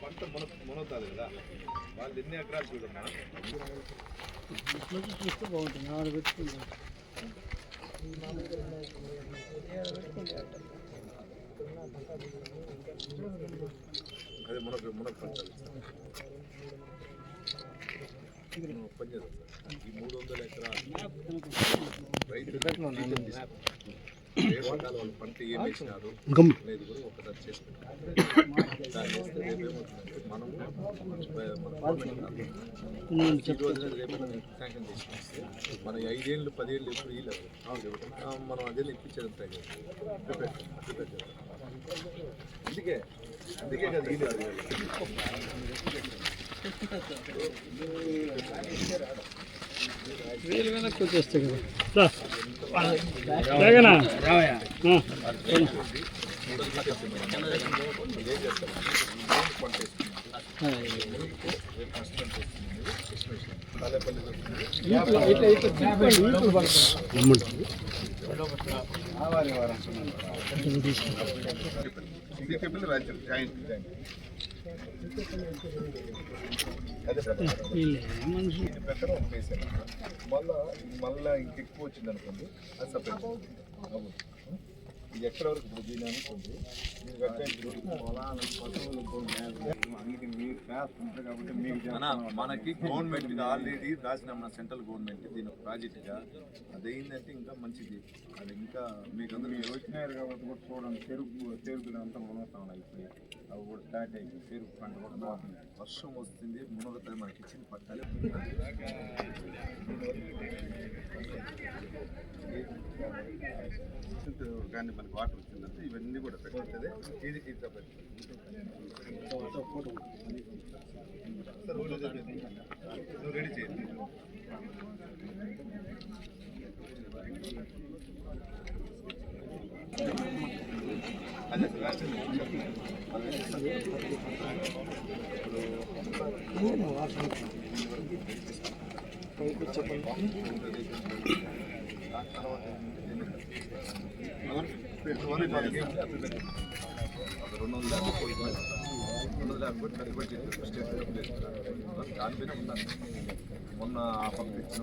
పంట మున మునవుతుంది కదా వాళ్ళు ఎన్ని ఎకరాలు చూడమ్మా అదే మునగ మునగ పంట. నువ్వు పని చేద్దాం. ఈ మూడు వందల ఎకరాలు రైతు ఏ రకాల వాళ్ళు పంట ఏం వేసినారు అనేది కూడా ఒకసారి చేసి పెట్టాలి. దాన్ని చేస్తే రేపేమవుతుందంటే మనము మన. ఈ రోజున రేపైనా శాంక్షన్ ఐదేళ్ళు పదేళ్ళు ఎప్పుడు ఆ, మనం అదే ఇప్పించేది అందుకే. అందుకే కదా వీలు. వెనక్కి వచ్చేస్తాయి కదా. జగనా సిపిఎల్ రాజ్యం జాయింట్ అదే సార్ మనిషి ఒక మళ్ళా ఇంకెక్కువ వచ్చింది అనుకోండి అది సపరేట్ అవును. ఇది ఎక్కడ వరకు ఇప్పుడు దీని అనుకోండి. మీరు కట్టే మన మనకి గవర్నమెంట్ ఆల్రెడీ రాసిన మన సెంట్రల్ గవర్నమెంట్ దీని ఒక ప్రాజెక్ట్గా అది అయిందంటే ఇంకా మంచిది. అది ఇంకా మీకు అందరూ వచ్చినారు కాబట్టి కూడా చూడండి. చెరుకు చెరుకు అంతా మునగుతా ఇప్పుడు. అవి కూడా స్టార్ట్ అయిపోయి చెరుకు పంట కూడా వర్షం వస్తుంది. మునగుతుంది మనకి ఇచ్చిన పట్టాలి. కానీ మనకి వాటర్ వచ్చిందంటే ఇవన్నీ కూడా పెట్టింది ఇది ఇది సపరేట్. సార్, రెడీ చేయండి. అదే సార్ లాస్ట్ రెండు వందల యాభై కోట్లు రెండు వందల యాభై కోట్లు కట్టుబడి స్టేట్ దానిపైన ఉన్నాను మొన్న ఆ పక్క ఇచ్చిన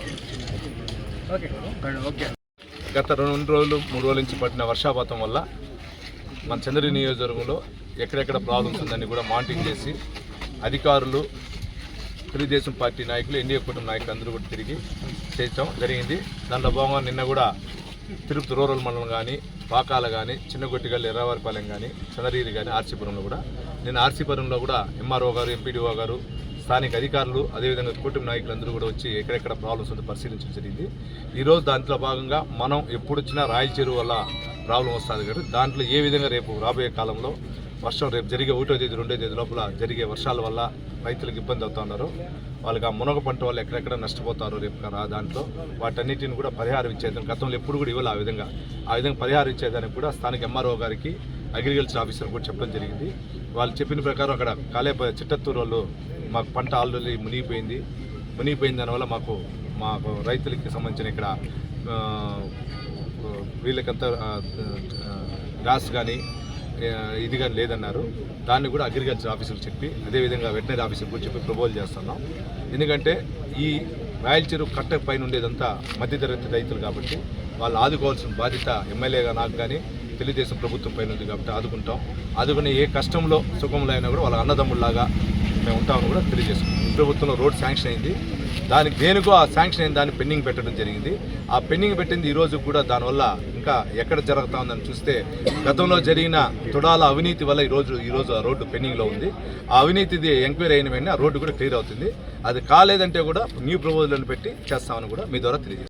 గత రెండు రోజులు మూడు రోజుల నుంచి పడిన వర్షాపాతం వల్ల మన చంద్రగిరి నియోజకవర్గంలో ఎక్కడెక్కడ ప్రాబ్లమ్స్ ఉందని కూడా మానిటరింగ్ చేసి అధికారులు తెలుగుదేశం పార్టీ నాయకులు ఎన్డీఏ కుటుంబ నాయకులు అందరూ కూడా తిరిగి చేయటం జరిగింది. దాంట్లో భాగంగా నిన్న కూడా తిరుపతి రూరల్ మండలం కానీ పాకాల కానీ చిన్నగొట్టిగల్లి ఎర్రవారిపాలెం కానీ చంద్రగిరి కానీ ఆర్సీపురంలో కూడా నిన్న ఆర్సీపురంలో కూడా ఎంఆర్ఓ గారు ఎంపీడీఓ గారు స్థానిక అధికారులు అదేవిధంగా కుటుంబ నాయకులందరూ కూడా వచ్చి ఎక్కడెక్కడ ప్రాబ్లమ్స్ ఉంటే పరిశీలించడం జరిగింది. ఈరోజు దాంట్లో భాగంగా మనం ఎప్పుడు వచ్చినా రాయల చెరువు వల్ల ప్రాబ్లం వస్తుంది కాబట్టి దాంట్లో ఏ విధంగా రేపు రాబోయే కాలంలో వర్షం రేపు జరిగే ఒకటో తేదీ రెండో తేదీ లోపల జరిగే వర్షాల వల్ల రైతులకు ఇబ్బంది అవుతున్నారు వాళ్ళకి ఆ మునగ పంట వల్ల ఎక్కడెక్కడ నష్టపోతారు రేపు రా దాంట్లో వాటన్నిటిని కూడా పరిహారం ఇచ్చేదాన్ని గతంలో ఎప్పుడు కూడా ఇవ్వాలి ఆ విధంగా. ఆ విధంగా పరిహారం ఇచ్చేదానికి కూడా స్థానిక ఎంఆర్ఓ గారికి అగ్రికల్చర్ ఆఫీసర్ కూడా చెప్పడం జరిగింది. వాళ్ళు చెప్పిన ప్రకారం అక్కడ కాలే చిట్టత్తూరు వాళ్ళు మాకు పంట ఆల్రెడీ మునిగిపోయింది. మునిగిపోయిన దానివల్ల మాకు మాకు రైతులకి సంబంధించిన ఇక్కడ వీళ్ళకంతా గ్రాస్ కానీ ఇది కానీ లేదన్నారు. దాన్ని కూడా అగ్రికల్చర్ ఆఫీసులకు చెప్పి అదేవిధంగా వెటనరీ ఆఫీసులకు కూడా చెప్పి ప్రపోజల్ చేస్తున్నాం. ఎందుకంటే ఈ రాయల చెరువు కట్ట పైన ఉండేదంతా మధ్యతరగతి రైతులు కాబట్టి వాళ్ళు ఆదుకోవాల్సిన బాధ్యత ఎమ్మెల్యేగా నాకు కానీ తెలుగుదేశం ప్రభుత్వం పైన ఉంది కాబట్టి ఆదుకుంటాం. ఆదుకునే ఏ కష్టంలో సుఖంలో అయినా కూడా వాళ్ళ అన్నదమ్ముల్లాగా మేము ఉంటామని కూడా తెలియజేసుకున్నాం. ప్రభుత్వంలో రోడ్ శాంక్షన్ అయింది. దానికి దేనికో ఆ శాంక్షన్ అయిన దాన్ని పెండింగ్ పెట్టడం జరిగింది. ఆ పెండింగ్ పెట్టింది ఈరోజు కూడా దానివల్ల ఇంకా ఎక్కడ జరుగుతా ఉందని చూస్తే గతంలో జరిగిన తుడాల అవినీతి వల్ల ఈరోజు ఈరోజు ఆ రోడ్డు పెండింగ్లో ఉంది. ఆ అవినీతిది ఎంక్వైరీ అయిన వెంటనే ఆ రోడ్డు కూడా క్లియర్ అవుతుంది. అది కాలేదంటే కూడా న్యూ ప్రపోజల్ పెట్టి చేస్తామని కూడా మీ ద్వారా తెలియజేస్తాం